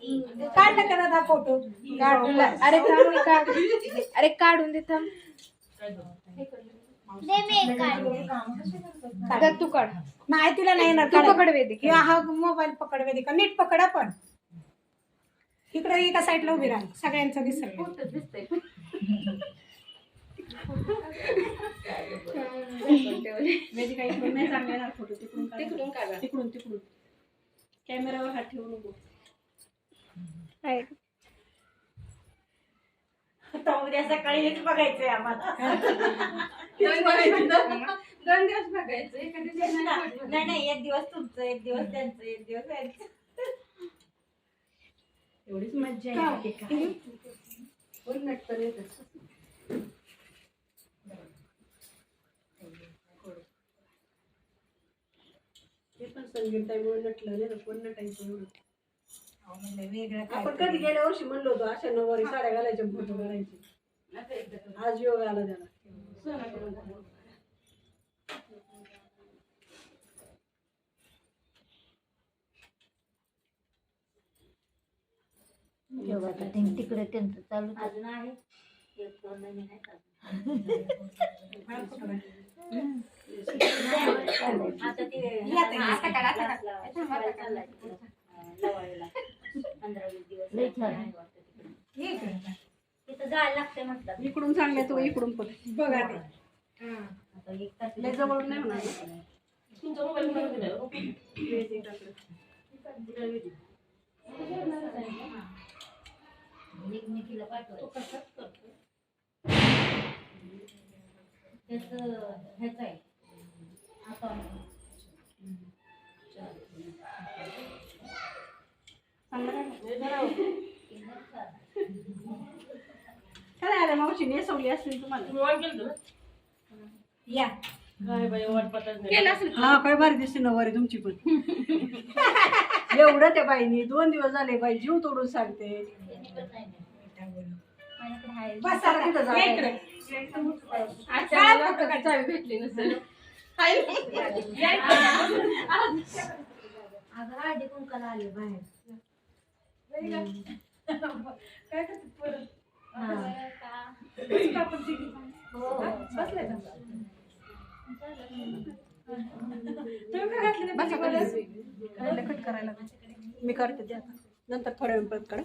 काढलं का दादा फोटो. काढून अरे थांब काढ. अरे काढून दे थांब. तर तू काढ. नाही तिला नाही येणार तू. पकड वेदिका. किंवा हा मोबाईल पकड वेदिका. नीट पकडा पण. इकडे एका साईडला उभी राहा. सगळ्यांचं दिसत तिकडून काढा. तिकडून काढा. तिकडून तिकडून. कॅमेरावर हात ठेवू नको. आता उद्या सकाळी हेच बघायचंय आम्हाला दोन दिवस बघायचं नाही. नाही नाही एक दिवस तुमचं एक दिवस त्यांचं एक दिवस यांचं एवढीच मज्जा? आहे काय. कोण नटतं रे तसं. ते पण संगीत टाईमवर नटलं रे कोण नटायचं एवढं म्हणलं वेगळं काय आपण कधी गेल्या वर्षी म्हणलो होतो अशा नऊवारी साड्या घालायच्या फोटो काढायचे आता एकदा करू. आज योग आला त्याला. तिकडे त्यांचं चालू अजून आहे एक दोन महिने आहेत अजून. आता ते आता काढ, आता काढ. आहे. हे. तिथं जायला लागते म्हटलं इकडून चांगले तो इकडून पण. बघा ते. आता एक तास लय जवळ नाही म्हणा तुमचा मोबाईल मला दिला हो. एकमेकीला पाठवायचं. त्याच ह्याच आहे. काय आलं मावशी नेसवली असतील तुम्हाला? या काय बाई वाट पटत नाही. केलं असेल हा काय भारी दिसते नऊवारी तुमची पण एवढं त्या बाईनी दोन दिवस झाले बाई जीव तोडून सांगते बस चला तिथं आता. जाऊ. या इकडे. आजच्या मला तर चावी भेटली नसेल अगं हळदी कुंकाला आले बाहेर काय करते? हा. तुम्ही काय घातलं? कट करायला मी करते ते आता. नंतर थोड्या वेळ परत करा.